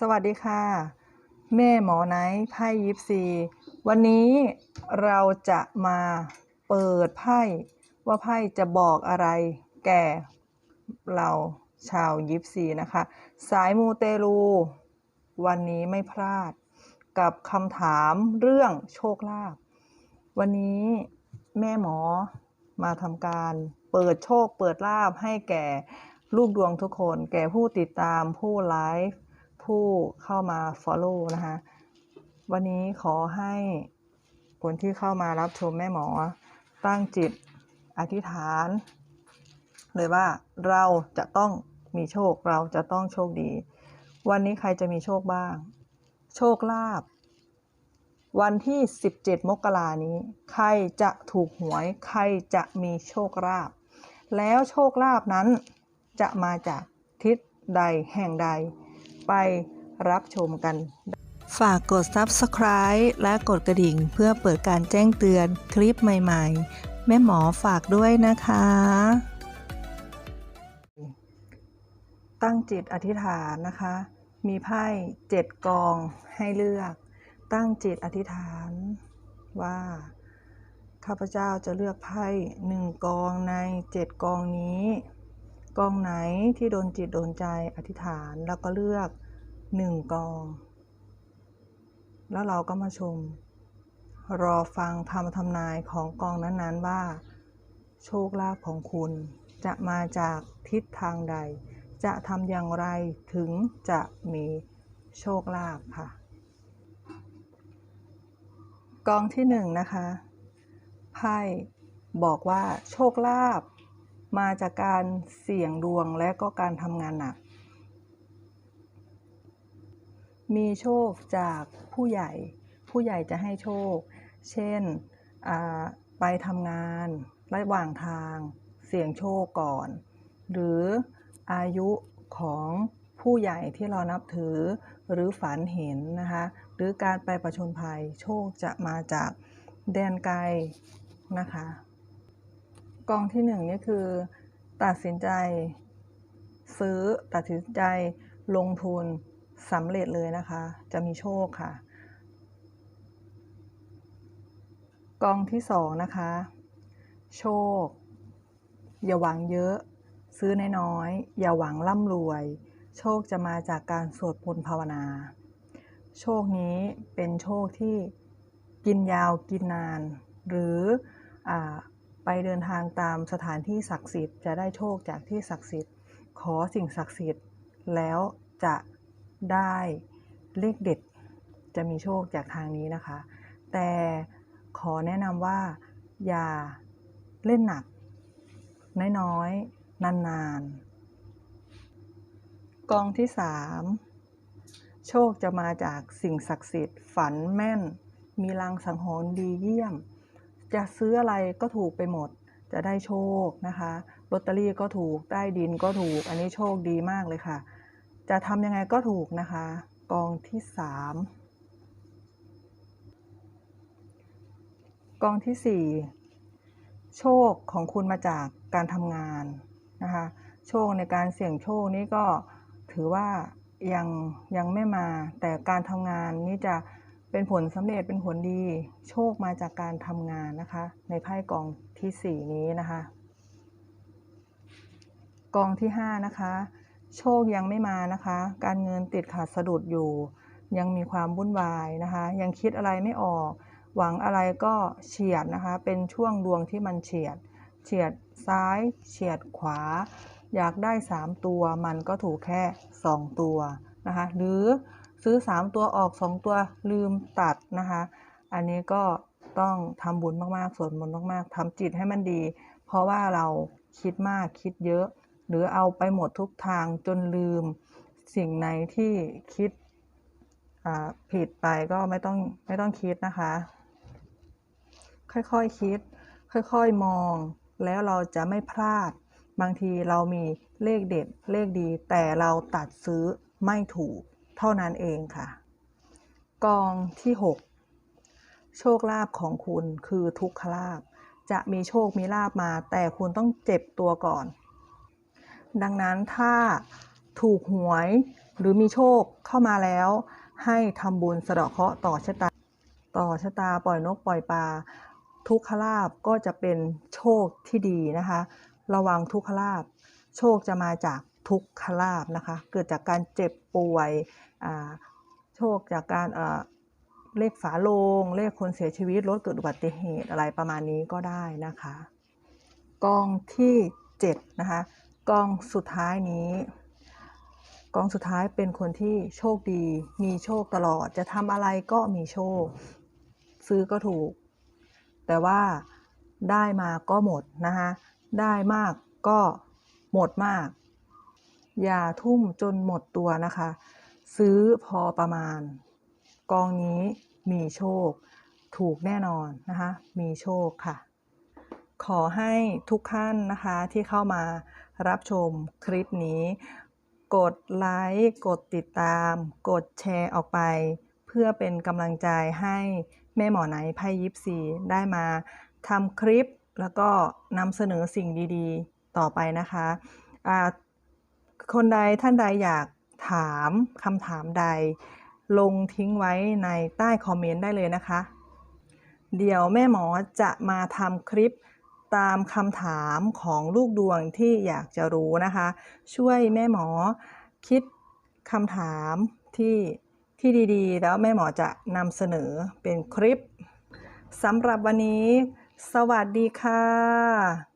สวัสดีค่ะ แม่หมอไนท์ไพ่ยิปซี วันนี้เราจะมาเปิดไพ่ว่าไพ่จะบอกอะไรแก่เราชาวยิปซีนะคะ สายมูเตลู วันนี้ไม่พลาดกับคำถามเรื่องโชคลาภวันนี้แม่หมอมาทำการเปิดโชคเปิดลาภให้แก่ลูกดวงทุกคน แก่ผู้ติดตามผู้ไลฟ์ ผู้เข้ามา Follow นะคะ วันนี้ขอให้คนที่เข้ามารับชมแม่หมอ ตั้งจิตอธิษฐาน เลยว่าเราจะต้องมีโชคเราจะต้องโชคดี วันนี้ใครจะมีโชคบ้าง โชคลาภวันที่ 17 มกรานี้ ใครจะถูกหวย ใครจะมีโชคลาภแล้วโชคลาภนั้นจะมาจากทิศใดแห่งใด ไปรับชมกัน ฝากกด Subscribe และกดกระดิ่งเพื่อเปิดการแจ้งเตือนคลิปใหม่ๆ แม่หมอฝากด้วยนะคะ ตั้งจิตอธิษฐานนะคะ มีไพ่เจ็ดกองให้เลือก ตั้งจิตอธิษฐานว่าข้าพเจ้าจะเลือกไพ่หนึ่งกองในเจ็ดกองนี้ กองไหนที่โดนจิตโดนใจอธิษฐานแล้วก็เลือกหนึ่งกอง แล้วเราก็มาชม รอฟังคำทำนายของกองนั้นๆว่า โชคลาภของคุณ จะมาจากทิศทางใด จะทำอย่างไรถึงจะมีโชคลาภค่ะ กองที่หนึ่งนะคะไพ่บอกว่าโชคลาภ มาจากการเสี่ยงดวงและก็การทำงานหนัก มีโชคจากผู้ใหญ่ ผู้ใหญ่จะให้โชค เช่นไปทำงานระหว่างทางเสี่ยงโชคก่อน หรืออายุของผู้ใหญ่ที่เรานับถือหรือฝันเห็นนะคะหรือการไปประชนภัยโชคจะมาจากแดนไกลนะคะ กองที่หนึ่งนี่คือ ตัดสินใจ ซื้อตัดสินใจลงทุนสำเร็จเลยนะคะ จะมีโชคค่ะ กองที่สองนะคะ โชค อย่าหวังเยอะ ซื้อน้อยๆอย่าหวังร่ำรวย โชคจะมาจากการสวดมนต์ภาวนา โชคนี้เป็นโชคที่กินยาวกินนาน หรืออา ไปเดินทางตามสถานที่ศักดิ์สิทธิ์จะได้โชคจากที่ศักดิ์สิทธิ์ ขอสิ่งศักดิ์สิทธิ์แล้วจะได้เลขเด็ดจะมีโชคจากทางนี้นะคะ แต่ขอแนะนำว่าอย่าเล่นหนัก น้อยๆนานๆ กองที่สามโชคจะมาจากสิ่งศักดิ์สิทธิ์ ฝันแม่น มีลางสังหรณ์ดีเยี่ยม จะซื้ออะไรก็ถูกไปหมด จะได้โชคนะคะลอตเตอรี่ก็ถูกได้ดินก็ถูก อันนี้โชคดีมากเลยค่ะ จะทำยังไงก็ถูกนะคะ กองที่สามกองที่สี่โชคของคุณมาจากการทำงานนะคะ โชคในการเสี่ยงโชคนี้ก็ถือว่ายังยังไม่มา แต่การทำงานนี้จะ เป็นผลสำเร็จเป็นผลดี โชคมาจากการทำงานนะคะ ในไพ่กองที่สี่นี้นะคะ กองที่ห้านะคะ โชคยังไม่มานะคะ การเงินติดขัดสะดุดอยู่ ยังมีความวุ่นวายนะคะ ยังคิดอะไรไม่ออก หวังอะไรก็เฉียดนะคะ เป็นช่วงดวงที่มันเฉียด เฉียดซ้าย เฉียดขวา อยากได้ 3 ตัว มันก็ถูกแค่ 2 ตัวนะคะ หรือ ซื้อ 3 ตัวออก 2 ตัวลืมตัดนะคะ อันนี้ก็ต้องทำบุญมากๆสวดมนต์มากๆทำจิตให้มันดี เพราะว่าเราคิดมากคิดเยอะ หรือเอาไปหมดทุกทางจนลืมสิ่งไหนที่คิดผิดไปก็ไม่ต้องไม่ต้องคิดนะคะ ค่อยๆคคิด ค่อยๆมอง แล้วเราจะไม่พลาด บางทีเรามีเลขเด็ดเลขดี แต่เราตัดซื้อไม่ถูก เท่านั้นเองค่ะ กองที่ 6 โชคลาภของคุณคือทุกขลาภจะมีโชคมีลาภมา แต่คุณต้องเจ็บตัวก่อน ดังนั้นถ้าถูกหวยหรือมีโชคเข้ามาแล้ว ให้ทำบุญสะเดาะเคราะห์ต่อชะตา ต่อชะตาปล่อยนกปล่อยปลาทุกขลาบก็จะเป็นโชคที่ดีนะคะ ระวังทุกขลาบโชคจะมาจาก ทุกขลาบนะคะ เกิดจากการเจ็บป่วยโชคจากการเอ่อเลขฝาโลง เลขคนเสียชีวิตรถเกิดอุบัติเหตุอะไรประมาณนี้ก็ได้นะคะ กองที่7นะคะกองสุดท้ายนี้กองสุดท้ายเป็นคนที่โชคดี มีโชคตลอด จะทำอะไรก็มีโชค ซื้อก็ถูก แต่ว่าได้มาก็หมดนะคะ ได้มากก็หมดมาก อย่าทุ่มจนหมดตัวนะคะ ซื้อพอประมาณ กองนี้มีโชค ถูกแน่นอนนะคะ มีโชคค่ะ ขอให้ทุกท่านนะคะที่เข้ามารับชมคลิปนี้ กดไลค์กดติดตาม กดแชร์ออกไป เพื่อเป็นกำลังใจให้แม่หมอไหนไพ่ยิปซีได้มาทำคลิปแล้วก็นำเสนอสิ่งดีๆ ต่อไปนะคะอ่า คนใดท่านใดอยากถามคำถามใด ลงทิ้งไว้ในใต้คอมเมนต์ได้เลยนะคะ เดี๋ยวแม่หมอจะมาทำคลิปตามคำถามของลูกดวงที่อยากจะรู้นะคะ ช่วยแม่หมอคิดคำถามที่ที่ดีๆ แล้วแม่หมอจะนำเสนอเป็นคลิปสำหรับวันนี้ สวัสดีค่ะ